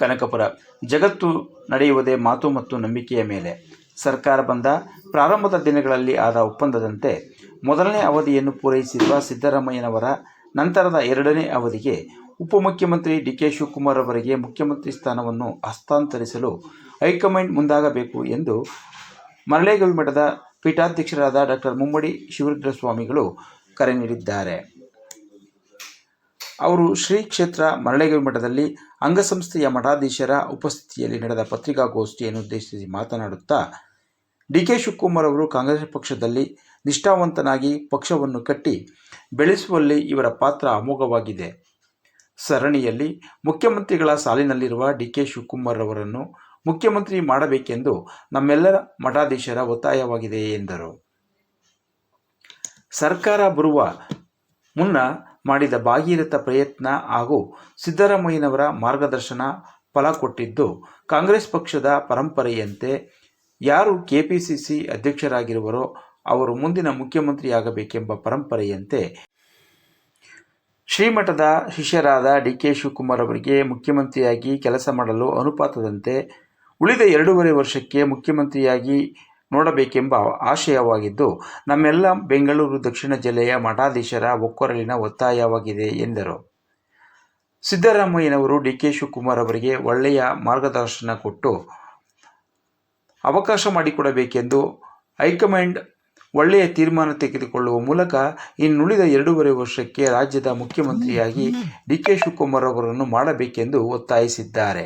ಕನಕಪುರ ಜಗತ್ತು ನಡೆಯುವುದೇ ಮಾತು ಮತ್ತು ನಂಬಿಕೆಯ ಮೇಲೆ. ಸರ್ಕಾರ ಬಂದ ಪ್ರಾರಂಭದ ದಿನಗಳಲ್ಲಿ ಆದ ಒಪ್ಪಂದದಂತೆ ಮೊದಲನೇ ಅವಧಿಯನ್ನು ಪೂರೈಸಿರುವ ಸಿದ್ದರಾಮಯ್ಯನವರ ನಂತರದ ಎರಡನೇ ಅವಧಿಗೆ ಉಪಮುಖ್ಯಮಂತ್ರಿ ಡಿ ಕೆ ಶಿವಕುಮಾರ್ ಅವರಿಗೆ ಮುಖ್ಯಮಂತ್ರಿ ಸ್ಥಾನವನ್ನು ಹಸ್ತಾಂತರಿಸಲು ಹೈಕಮಾಂಡ್ ಮುಂದಾಗಬೇಕು ಎಂದು ಮರಳೇಗವಿ ಮಠದ ಪೀಠಾಧ್ಯಕ್ಷರಾದ ಡಾಕ್ಟರ್ ಮುಮ್ಮಡಿ ಶಿವರುದ್ರ ಸ್ವಾಮಿಗಳು ಕರೆ ನೀಡಿದ್ದಾರೆ. ಅವರು ಶ್ರೀ ಕ್ಷೇತ್ರ ಮರಳೇಗವಿ ಮಠದಲ್ಲಿ ಅಂಗಸಂಸ್ಥೆಯ ಮಠಾಧೀಶರ ಉಪಸ್ಥಿತಿಯಲ್ಲಿ ನಡೆದ ಪತ್ರಿಕಾಗೋಷ್ಠಿಯನ್ನು ಉದ್ದೇಶಿಸಿ ಮಾತನಾಡುತ್ತಾ ಡಿ ಕೆ ಶಿವಕುಮಾರ್ ಅವರು ಕಾಂಗ್ರೆಸ್ ಪಕ್ಷದಲ್ಲಿ ನಿಷ್ಠಾವಂತನಾಗಿ ಪಕ್ಷವನ್ನು ಕಟ್ಟಿ ಬೆಳೆಸುವಲ್ಲಿ ಇವರ ಪಾತ್ರ ಅಮೋಘವಾಗಿದೆ. ಸರಣಿಯಲ್ಲಿ ಮುಖ್ಯಮಂತ್ರಿಗಳ ಸಾಲಿನಲ್ಲಿರುವ ಡಿ ಕೆ ಶಿವಕುಮಾರ್ ಅವರನ್ನು ಮುಖ್ಯಮಂತ್ರಿ ಮಾಡಬೇಕೆಂದು ನಮ್ಮೆಲ್ಲರ ಮಠಾಧೀಶರ ಒತ್ತಾಯವಾಗಿದೆ ಎಂದರು. ಸರ್ಕಾರ ಬರುವ ಮುನ್ನ ಮಾಡಿದ ಭಾಗೀರಥ ಪ್ರಯತ್ನ ಹಾಗೂ ಸಿದ್ದರಾಮಯ್ಯನವರ ಮಾರ್ಗದರ್ಶನ ಫಲ ಕೊಟ್ಟಿದ್ದು ಕಾಂಗ್ರೆಸ್ ಪಕ್ಷದ ಪರಂಪರೆಯಂತೆ ಯಾರು ಕೆಪಿಸಿಸಿ ಅಧ್ಯಕ್ಷರಾಗಿರುವರೋ ಅವರು ಮುಂದಿನ ಮುಖ್ಯಮಂತ್ರಿಯಾಗಬೇಕೆಂಬ ಪರಂಪರೆಯಂತೆ ಶ್ರೀಮಠದ ಶಿಷ್ಯರಾದ ಡಿ ಕೆ ಶಿವಕುಮಾರ್ ಅವರಿಗೆ ಮುಖ್ಯಮಂತ್ರಿಯಾಗಿ ಕೆಲಸ ಮಾಡಲು ಅನುಪಾತದಂತೆ ಉಳಿದ ಎರಡೂವರೆ ವರ್ಷಕ್ಕೆ ಮುಖ್ಯಮಂತ್ರಿಯಾಗಿ ನೋಡಬೇಕೆಂಬ ಆಶಯವಾಗಿದ್ದು, ನಮ್ಮೆಲ್ಲ ಬೆಂಗಳೂರು ದಕ್ಷಿಣ ಜಿಲ್ಲೆಯ ಮಠಾಧೀಶರ ಒಕ್ಕೊರಲಿನ ಒತ್ತಾಯವಾಗಿದೆ ಎಂದರು. ಸಿದ್ದರಾಮಯ್ಯನವರು ಡಿ ಕೆ ಶಿವಕುಮಾರ್ ಅವರಿಗೆ ಒಳ್ಳೆಯ ಮಾರ್ಗದರ್ಶನ ಕೊಟ್ಟು ಅವಕಾಶ ಮಾಡಿಕೊಡಬೇಕೆಂದು ಹೈಕಮಾಂಡ್ ಒಳ್ಳೆಯ ತೀರ್ಮಾನ ತೆಗೆದುಕೊಳ್ಳುವ ಮೂಲಕ ಇನ್ನುಳಿದ ಎರಡೂವರೆ ವರ್ಷಕ್ಕೆ ರಾಜ್ಯದ ಮುಖ್ಯಮಂತ್ರಿಯಾಗಿ ಡಿ ಕೆ ಶಿವಕುಮಾರ್ ಅವರನ್ನು ಮಾಡಬೇಕೆಂದು ಒತ್ತಾಯಿಸಿದ್ದಾರೆ.